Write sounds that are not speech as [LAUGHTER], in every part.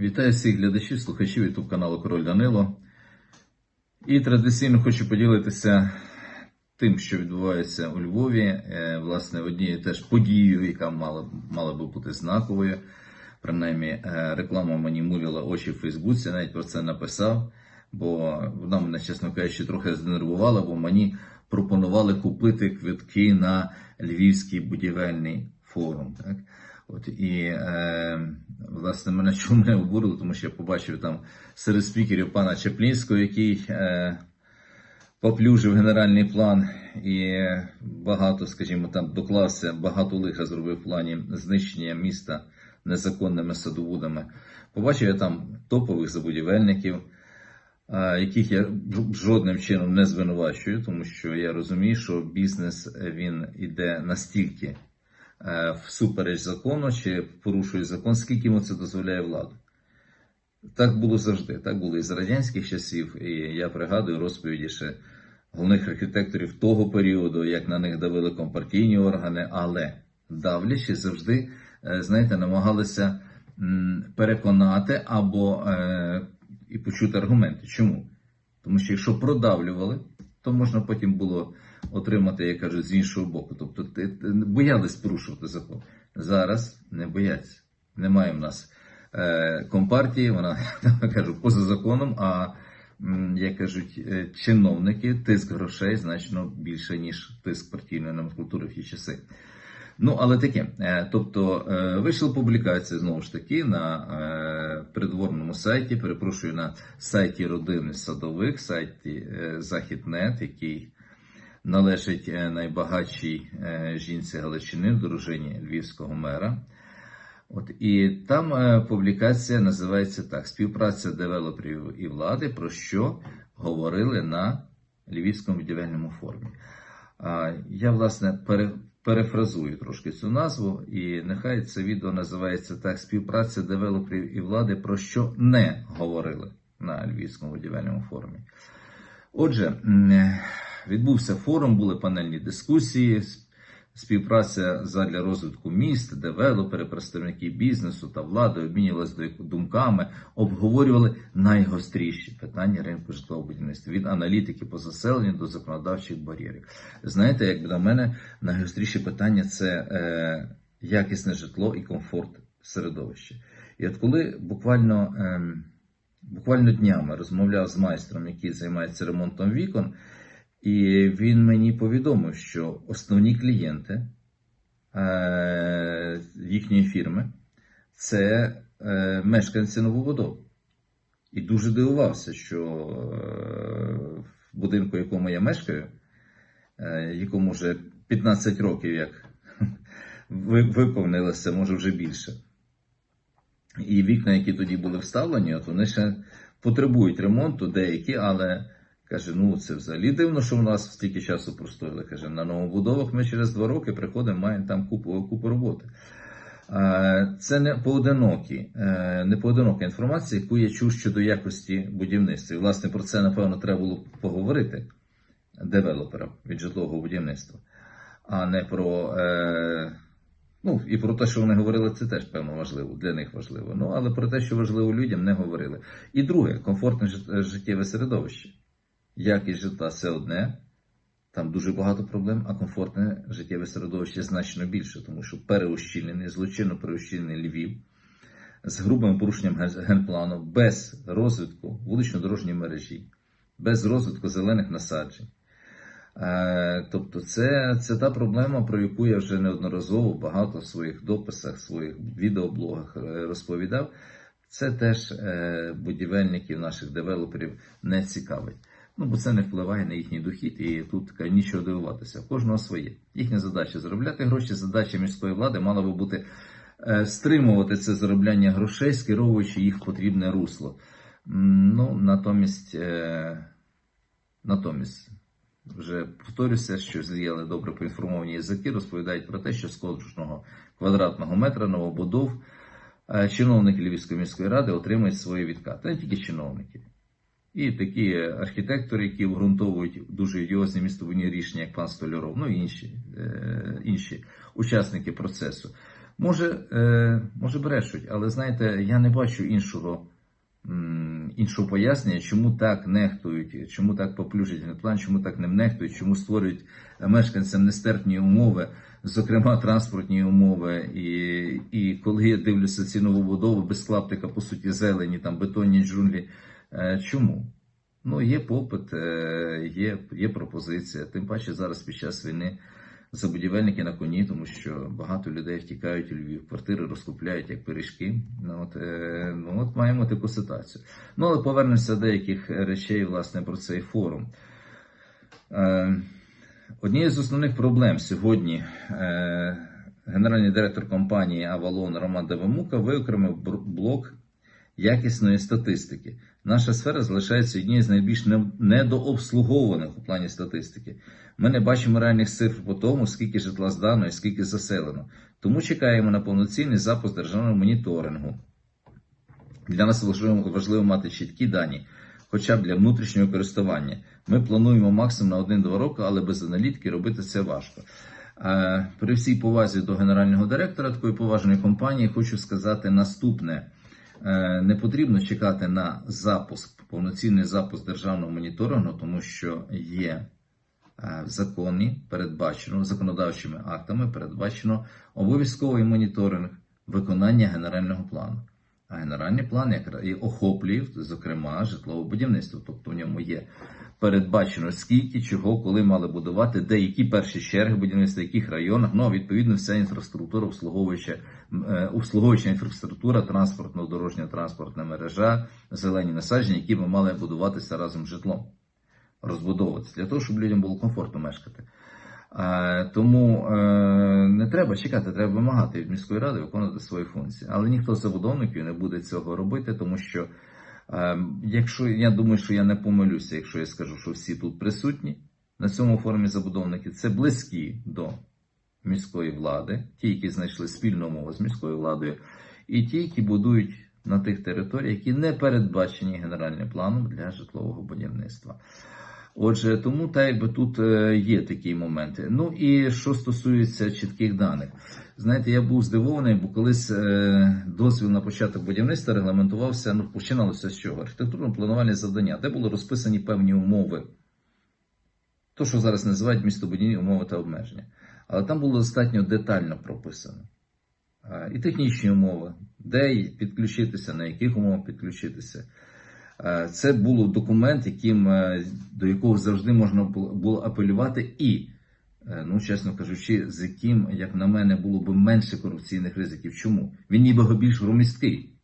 Вітаю всіх глядачів, слухачів YouTube каналу Король Данило. І традиційно хочу поділитися тим, що відбувається у Львові. Е, Власне, однією теж подією, яка мала, мала би бути знаковою. Принаймні, е, реклама мені муліла очі в Фейсбуці, навіть про це написав, бо вона мене, чесно кажучи, трохи знервувала, бо мені пропонували купити квитки на Львівський будівельний форум. Так? От і е, власне мене чому мене обурило, тому що я побачив там серед спікерів пана Чеплінського, який е, поплюжив генеральний план і багато, скажімо, там доклався, багато лиха зробив в плані знищення міста незаконними садоводами. Побачив я там топових забудівельників, е, яких я жодним чином не звинувачую, тому що я розумію, що бізнес е, він іде настільки всупереч закону чи порушує закон, скільки йому це дозволяє влада. Так було завжди. Так було і з радянських часів. І я пригадую розповіді ще головних архітекторів того періоду, як на них давили компартійні органи, але давлячи завжди, е, знаєте, намагалися переконати або е, і почути аргументи. Чому? Тому що якщо продавлювали, то можна потім було отримати, як кажуть, з іншого боку. Тобто ти, ти боялись порушувати закон. Зараз не бояться. Немає в нас е, компартії, вона [LAUGHS] я кажу, поза законом, а як кажуть, е, чиновники, тиск грошей значно більше, ніж тиск партійної номенклатури в ті часи. Ну, але таке. Е, Тобто е, вийшла публікація знову ж таки на придворному сайті, перепрошую, на сайті родини садових, сайті Західнет, який належить е, найбагатшій е, жінці Галичини, дружині львівського мера. От і там е, публікація називається так: Співпраця девелоперів і влади, про що говорили на Львівському будівельному форумі. Я, власне, пере, перефразую трошки цю назву, і нехай це відео називається так: Співпраця девелоперів і влади, про що не говорили на Львівському будівельному форумі. Отже, відбувся форум, були панельні дискусії, співпраця задля розвитку міст, девелопери, представники бізнесу та влади обмінювалися думками, обговорювали найгостріші питання ринку житлового будівництва від аналітики по заселенню до законодавчих бар'єрів. Знаєте, як на мене, найгостріші питання це е, якісне житло і комфорт середовища. І от коли буквально. ем, буквально днями розмовляв з майстром, який займається ремонтом вікон, і він мені повідомив, що основні клієнти е, їхньої фірми це е, мешканці новобудов. І дуже дивувався, що е, в будинку, в якому я мешкаю, якому вже 15 років як [LAUGHS] виповнилося, може вже більше. І вікна, які тоді були вставлені, от вони ще потребують ремонту, деякі, але каже, ну це взагалі дивно, що в нас стільки часу простоїли. Каже, на новобудовах ми через два роки приходимо, маємо там купу, купу роботи. Е, Це не поодинокі, е, не поодинока інформація, яку я чув щодо якості будівництва. І, власне, про це, напевно, треба було поговорити девелоперам від житлового будівництва, а не про. Е, Ну, і про те, що вони говорили, це теж певно важливо, для них важливо. Ну, але про те, що важливо людям, не говорили. І друге, комфортне життєве середовище. Якість житла це одне, там дуже багато проблем, а комфортне життєве середовище значно більше, тому що переущільнений, злочинно переущільнений Львів з грубим порушенням генплану, без розвитку вулично-дорожньої мережі, без розвитку зелених насаджень. Е, Тобто, це, це та проблема, про яку я вже неодноразово багато в своїх дописах, в своїх відеоблогах е, розповідав. Це теж е, будівельників, наших девелоперів не цікавить. Ну, бо це не впливає на їхній дохід, і тут нічого дивуватися. Кожного своє. Їхня задача заробляти гроші, задача міської влади мала би бути е, стримувати це заробляння грошей, скеровуючи їх в потрібне русло. Ну, натомість, е, натомість вже повторюся, що зріяли добре поінформовані язики, розповідають про те, що з кожного квадратного метра новобудов е, чиновники Львівської міської ради отримують свої відкати. Не тільки чиновники. І такі архітектори, які обґрунтовують дуже ідіозні містобудівні рішення, як пан Столяров, ну і інші, е, інші учасники процесу. Може, е, може брешуть, але знаєте, я не бачу іншого, іншого пояснення, чому так нехтують, чому так поплюжать генплан, чому так не нехтують, чому створюють мешканцям нестерпні умови, зокрема транспортні умови. І, і коли я дивлюся ці новобудови без клаптика, по суті, зелені, там бетонні джунглі. Е, чому? Ну, є попит, е, є, є пропозиція. Тим паче зараз під час війни забудівельники на коні, тому що багато людей втікають у Львів, квартири розкупляють як пиріжки. Ну от, е, ну, от маємо таку ситуацію. Ну, але повернемося до деяких речей, власне, про цей форум. Однією з основних проблем сьогодні генеральний директор компанії Авалон Роман Девамука виокремив блок якісної статистики. Наша сфера залишається однією з найбільш не- недообслугованих у плані статистики. Ми не бачимо реальних цифр по тому, скільки житла здано і скільки заселено. Тому чекаємо на повноцінний запуск державного моніторингу. Для нас важливо, важливо мати чіткі дані, хоча б для внутрішнього користування. Ми плануємо максимум на 1-2 роки, але без аналітики робити це важко. Е, При всій повазі до генерального директора такої поважної компанії хочу сказати наступне. Е, Не потрібно чекати на запуск, повноцінний запуск державного моніторингу, тому що є е, в законі передбачено законодавчими актами передбачено обов'язковий моніторинг виконання генерального плану. А генеральний план якраз і охоплює, зокрема, житлове будівництво. Тобто в ньому є передбачено скільки, чого, коли мали будувати, де які перші черги будівництва, в яких районах. Ну а відповідно вся інфраструктура, обслуговуюча, е, обслуговуюча інфраструктура, транспортно дорожня транспортна мережа, зелені насадження, які би мали будуватися разом з житлом, розбудовуватися для того, щоб людям було комфортно мешкати. Е, Тому е, не треба чекати, треба вимагати від міської ради виконувати свої функції. Але ніхто з забудовників не буде цього робити, тому що якщо я думаю, що я не помилюся, якщо я скажу, що всі тут присутні на цьому форумі забудовники, це близькі до міської влади, ті, які знайшли спільну мову з міською владою, і ті, які будують на тих територіях, які не передбачені генеральним планом для житлового будівництва. Отже, тому та якби тут е, є такі моменти. Ну і що стосується чітких даних, знаєте, я був здивований, бо колись е, дозвіл на початок будівництва регламентувався. Ну, починалося з чого? Архітектурно-планувальні завдання, де були розписані певні умови. То, що зараз називають містобудівні умови та обмеження. Але там було достатньо детально прописано. Е, І технічні умови, де підключитися, на яких умовах підключитися. Е, Це був документ, яким, е, до якого завжди можна було апелювати, і, е, ну чесно кажучи, з яким, як на мене, було б менше корупційних ризиків. Чому? Він ніби більш громісткий,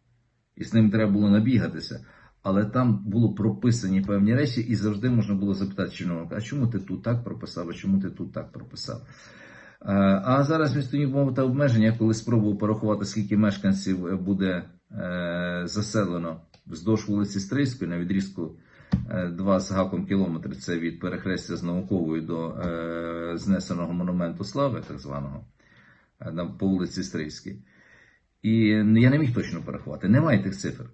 і з ним треба було набігатися. Але там було прописані певні речі, і завжди можна було запитати чиновника, а чому ти тут так прописав, а чому ти тут так прописав? Е, А зараз містобудівні умови та обмеження, коли спробував порахувати, скільки мешканців е, буде е, заселено вздовж вулиці Стрийської на відрізку 2 з гаком кілометри, це від перехрестя з науковою до знесеного монументу слави, так званого, по вулиці Стрийській. І я не міг точно порахувати. Немає тих цифр.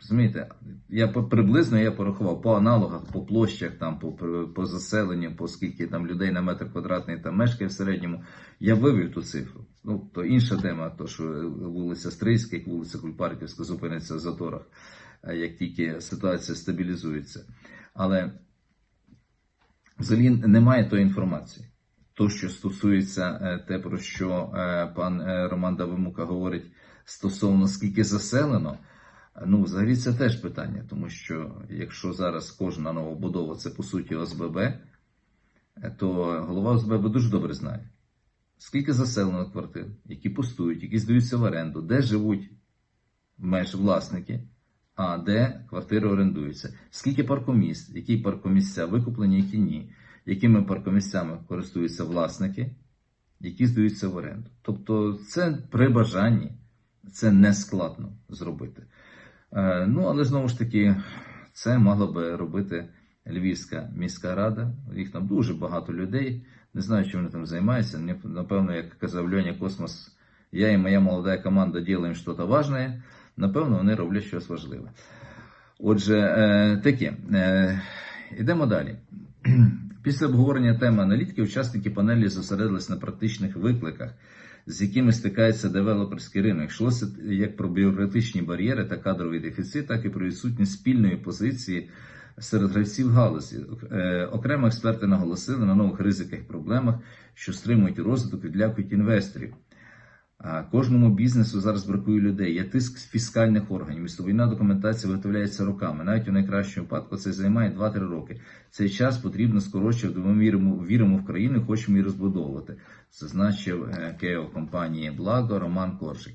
Розумієте, я приблизно я порахував по аналогах, по площах, там, по, по заселенню, по скільки там людей на метр квадратний там мешкає в середньому. Я вивів ту цифру. Ну, то інша тема, то що вулиця Стрийська, як вулиця Кульпарківська зупиниться в заторах, е, як тільки ситуація стабілізується. Але взагалі немає тої інформації. То, що стосується е, те, про що е, пан Роман Давимука говорить стосовно скільки заселено, ну, взагалі це теж питання, тому що якщо зараз кожна новобудова це по суті ОСББ, то голова ОСББ дуже добре знає, скільки заселено квартир, які пустують, які здаються в оренду, де живуть меж власники, а де квартири орендуються, скільки паркомісць, які паркомісця викуплені, які ні, якими паркомісцями користуються власники, які здаються в оренду. Тобто це при бажанні, це не складно зробити. Е, Ну, але знову ж таки, це могла би робити Львівська міська рада. Їх там дуже багато людей. Не знаю, чим вони там займаються. Напевно, як казав Льоня Космос, я і моя молода команда робимо щось важне. Напевно, вони роблять щось важливе. Отже, е, таке. Е, Йдемо далі. [CLEARS THROAT] Після обговорення теми аналітики учасники панелі зосередились на практичних викликах, з якими стикається девелоперський ринок. Йшлося як про бюрократичні бар'єри та кадровий дефіцит, так і про відсутність спільної позиції серед гравців галузі. Е, Окремо експерти наголосили на нових ризиках і проблемах, що стримують розвиток, і відлякують інвесторів. Кожному бізнесу зараз бракує людей. Є тиск фіскальних органів. Містобійна документація виготовляється роками. Навіть у найкращому випадку це займає 2-3 роки. Цей час потрібно скорочувати. Ми віримо, віримо в країну, хочемо її розбудовувати. Зазначив е, КЕО компанії Благо Роман Коржик.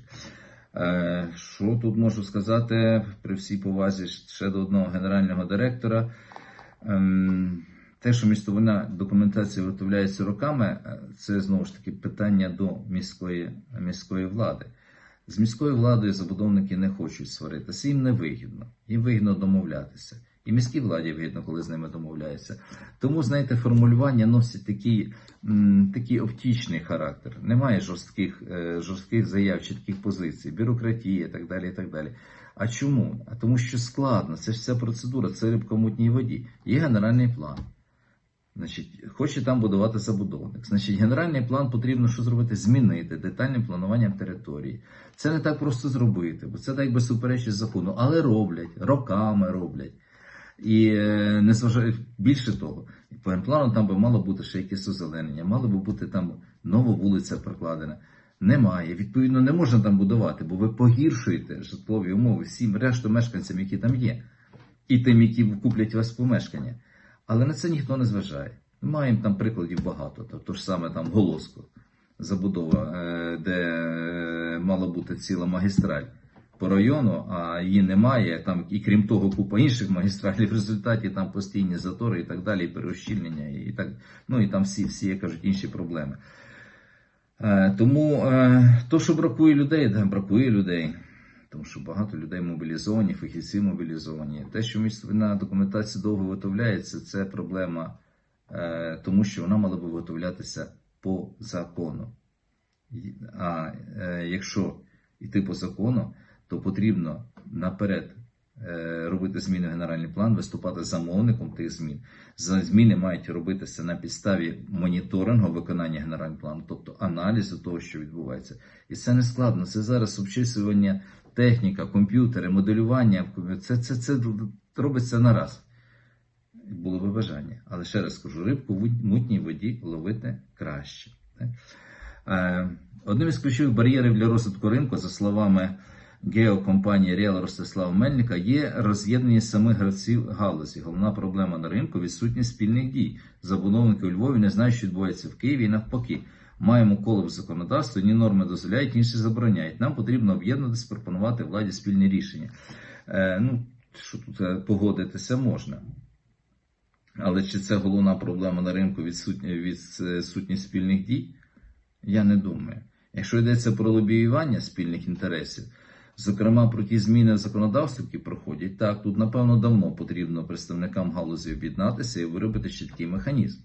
Е, Що тут можу сказати при всій повазі ще до одного генерального директора? Те, що містобудівна документація виготовляється роками, е, це знову ж таки питання до міської, міської влади. З міською владою забудовники не хочуть сваритися, їм не вигідно, їм вигідно домовлятися. І міській владі вигідно, коли з ними домовляються. Тому, знаєте, формулювання носить такий, такий оптічний характер. Немає жорстких, е, жорстких заяв, чітких позицій, бюрократії і так далі. і так далі. А чому? А тому що складно, це ж вся процедура, це рибка в мутній воді. Є генеральний план. Значить, хоче там будувати забудовник. Значить, генеральний план потрібно що зробити? Змінити детальним плануванням території. Це не так просто зробити, бо це так би суперечить закону, але роблять, роками роблять. І е, не зважають більше того, по генплану там би мало бути ще якесь озеленення, мало би бути там нова вулиця прокладена. Немає. Відповідно, не можна там будувати, бо ви погіршуєте житлові умови всім решту мешканцям, які там є, і тим, які куплять у вас помешкання. Але на це ніхто не зважає. Ми маємо там прикладів багато. Тобто ж саме там Голоско, забудова, е, де е, мала бути ціла магістраль по району, а її немає. Там і крім того, купа інших магістралів. В результаті там постійні затори і так далі, і переощільнення, і так, ну і там всі, всі як кажуть, інші проблеми. Е, Тому то, що бракує людей, да, бракує людей. Тому що багато людей мобілізовані, фахівці мобілізовані. Те, що місцевина документація довго виготовляється, це проблема, е, тому що вона мала би виготовлятися по закону. А е, якщо йти по закону, то потрібно наперед е, робити зміни в генеральний план, виступати замовником тих змін. Зміни мають робитися на підставі моніторингу виконання генерального плану, тобто аналізу того, що відбувається. І це не складно. Це зараз обчислювання техніка, комп'ютери, моделювання. Це, це, це робиться на раз. Було би бажання. Але ще раз скажу, рибку в мутній воді ловити краще. Е, Одним із ключових бар'єрів для розвитку ринку, за словами геокомпанії Ріал Ростислава Мельника, є роз'єднання самих гравців галузі. Головна проблема на ринку відсутність спільних дій. Забудовники у Львові не знають, що відбувається в Києві і навпаки. Маємо коло в законодавстві, ні норми дозволяють, інші забороняють. Нам потрібно об'єднатися, пропонувати владі спільні рішення. Е, ну, що тут е, погодитися можна. Але чи це головна проблема на ринку відсутні, відсутність спільних дій? Я не думаю. Якщо йдеться про лобіювання спільних інтересів, зокрема про ті зміни в законодавстві, які проходять, так тут напевно давно потрібно представникам галузі об'єднатися і виробити чіткий механізм,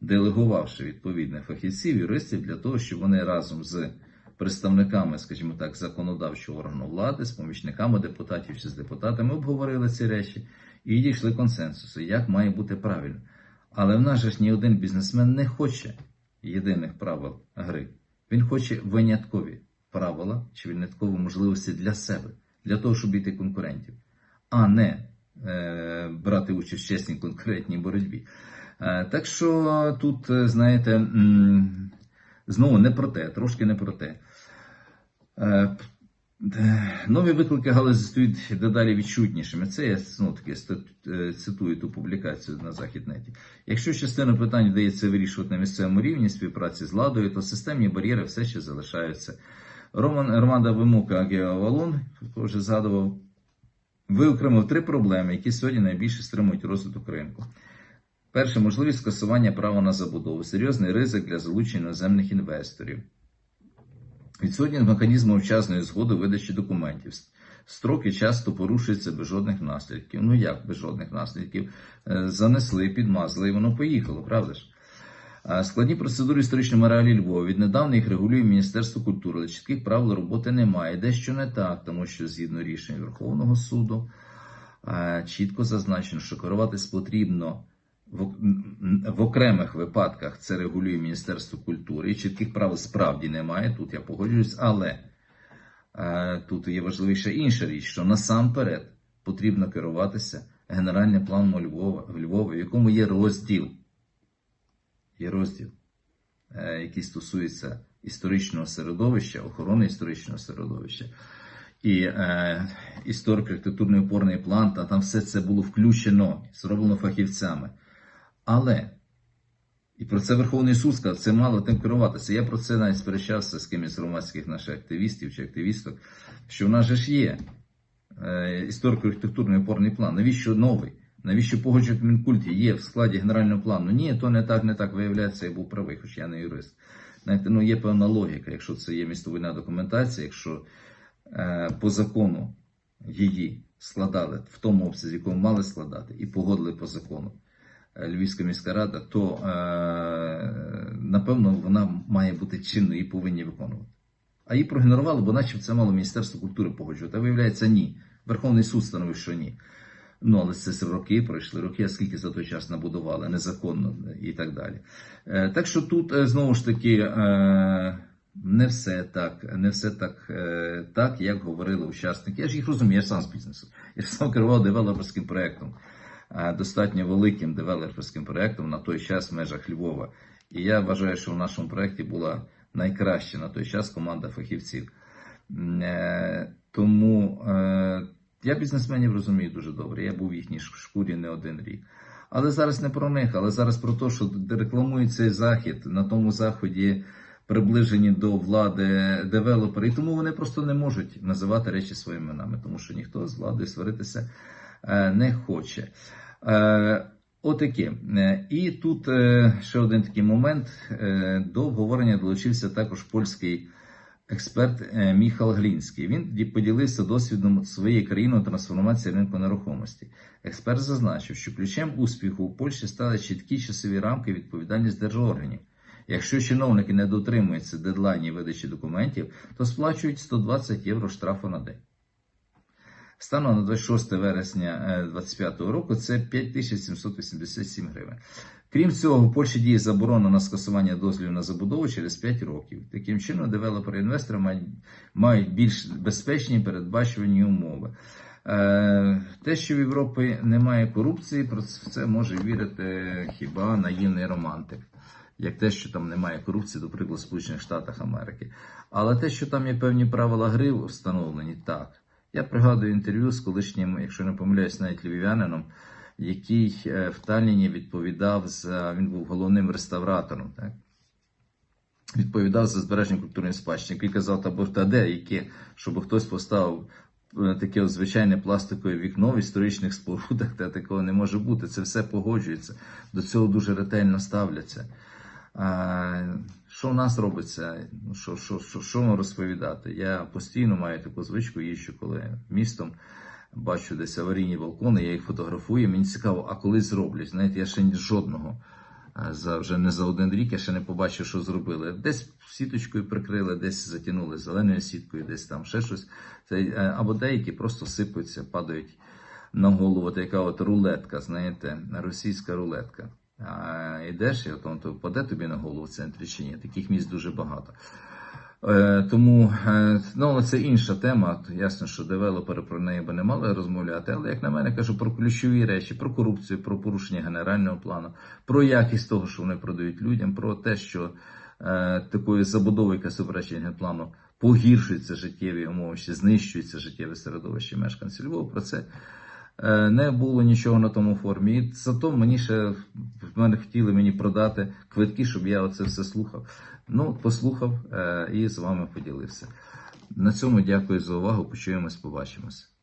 делегувавши відповідних фахівців, юристів для того, щоб вони разом з представниками, скажімо так, законодавчого органу влади, з помічниками депутатів чи з депутатами обговорили ці речі і дійшли консенсусу, як має бути правильно. Але в нас же ж ні один бізнесмен не хоче єдиних правил гри. Він хоче виняткові правила чи виняткові можливості для себе, для того, щоб бійти конкурентів, а не е, брати участь в чесній конкурентній боротьбі. Е, так що тут, е, знаєте, знову не про те, трошки не про те. Е, Нові виклики галузі стають дедалі відчутнішими. Це я ну, таки цитую ту публікацію на Західнеті. Якщо частину питань вдається вирішувати на місцевому рівні співпраці з владою, то системні бар'єри все ще залишаються. Роман Романда Вимука Геовалун, хто вже згадував, виокремив три проблеми, які сьогодні найбільше стримують розвиток ринку. Перше можливість скасування права на забудову, серйозний ризик для залучення іноземних інвесторів. Відсутність механізму вчасної згоди видачі документів. Строки часто порушуються без жодних наслідків. Ну як без жодних наслідків? Е, Занесли, підмазали і воно поїхало, правда ж? Складні процедури історичної реалії Львова. Віднедавна їх регулює Міністерство культури, але чітких правил роботи немає. Дещо не так, тому що згідно рішень Верховного суду е, чітко зазначено, що керуватись потрібно в, окремих випадках це регулює Міністерство культури, чітких правил справді немає, тут я погоджуюсь, але е, тут є важливіша інша річ, що насамперед потрібно керуватися генеральним планом Львова, Львова, в якому є розділ, є розділ, е, який стосується історичного середовища, охорони історичного середовища. І е, історико-архітектурний опорний план, та там все це було включено, зроблено фахівцями. Але, і про це Верховний суд сказав, це мало тим керуватися. Я про це навіть сперечався з кимось з громадських наших активістів чи активісток, що в нас же ж є е, історико-архітектурний опорний план. Навіщо новий? Навіщо погоджувати Мінкульті є в складі генерального плану? Ні, то не так, не так виявляється, я був правий, хоч я не юрист. Знаєте, ну є певна логіка, якщо це є містобудівна документація, якщо е, по закону її складали в тому обсязі, якому мали складати, і погодили по закону Львівська міська рада, то е, напевно вона має бути чинною і повинні виконувати. А її прогенерувало, бо наче це мало Міністерство культури погоджувати. А виявляється, ні. Верховний суд встановив, що ні. Ну, але це роки пройшли, роки, а скільки за той час набудували, незаконно і так далі. Е, так що тут е, знову ж таки е, не все так, не все так, е, так, як говорили учасники. Я ж їх розумію, я сам з бізнесу. Я сам керував девелоперським проєктом, е, достатньо великим девелоперським проєктом на той час в межах Львова. І я вважаю, що в нашому проєкті була найкраща на той час команда фахівців. Е, Тому е, я бізнесменів розумію дуже добре. Я був в їхній шкурі не один рік. Але зараз не про них, але зараз про те, що рекламують цей захід на тому заході. Приближені до влади девелопери, і тому вони просто не можуть називати речі своїми іменами, тому що ніхто з владою сваритися е, не хоче. Е, Отаке. Е, І тут е, ще один такий момент. Е, До обговорення долучився також польський експерт е, Міхал Глінський. Він ді- поділився досвідом своєї країни трансформації ринку нерухомості. Експерт зазначив, що ключем успіху у Польщі стали чіткі часові рамки відповідальність держорганів. Якщо чиновники не дотримуються дедлайнів видачі документів, то сплачують 120 євро штрафу на день. Станом на 26 вересня 2025 року це 5787 гривень. Крім цього, в Польщі діє заборона на скасування дозволів на забудову через 5 років. Таким чином, девелопери і інвестори мають, мають більш безпечні передбачувані умови. Е, Те, що в Європі немає корупції, про це може вірити хіба наївний романтик. Як те, що там немає корупції, до прикладу, в Сполучених Штатах Америки. Але те, що там є певні правила гри встановлені, так. Я пригадую інтерв'ю з колишнім, якщо не помиляюсь, навіть львів'янином, який е, в Талліні відповідав за він був головним реставратором, так? Відповідав за збереження культурної спадщини. Який казав, та та де, яке, щоб хтось поставив е, таке звичайне пластикове вікно в історичних спорудах, та такого не може бути. Це все погоджується. До цього дуже ретельно ставляться. Що в нас робиться? Ну, Що, що, що, що вам розповідати? Я постійно маю таку звичку, їжджу, коли містом бачу десь аварійні балкони, я їх фотографую. Мені цікаво, а коли зроблять? Знаєте, я ще жодного за вже не за один рік я ще не побачив, що зробили. Десь сіточкою прикрили, десь затягнули зеленою сіткою, десь там ще щось. Е, або деякі просто сипаються, падають на голову. Така от рулетка, знаєте, російська рулетка. Йдеш, і от то впаде тобі на голову в центрі чи ні. Таких місць дуже багато. Е, тому е, ну, це інша тема. Ясно, що девелопери про неї би не мали розмовляти, але як на мене кажу про ключові речі, про корупцію, про порушення генерального плану, про якість того, що вони продають людям, про те, що е, такої забудови, яка суперечить генплану, погіршуються життєві умови, ще знищується життєве середовище мешканців Львова. Про це не було нічого на тому формі. І зато мені ще мене хотіли мені продати квитки, щоб я оце все слухав. Ну, послухав е, і з вами поділився. На цьому дякую за увагу. Почуємось, побачимось.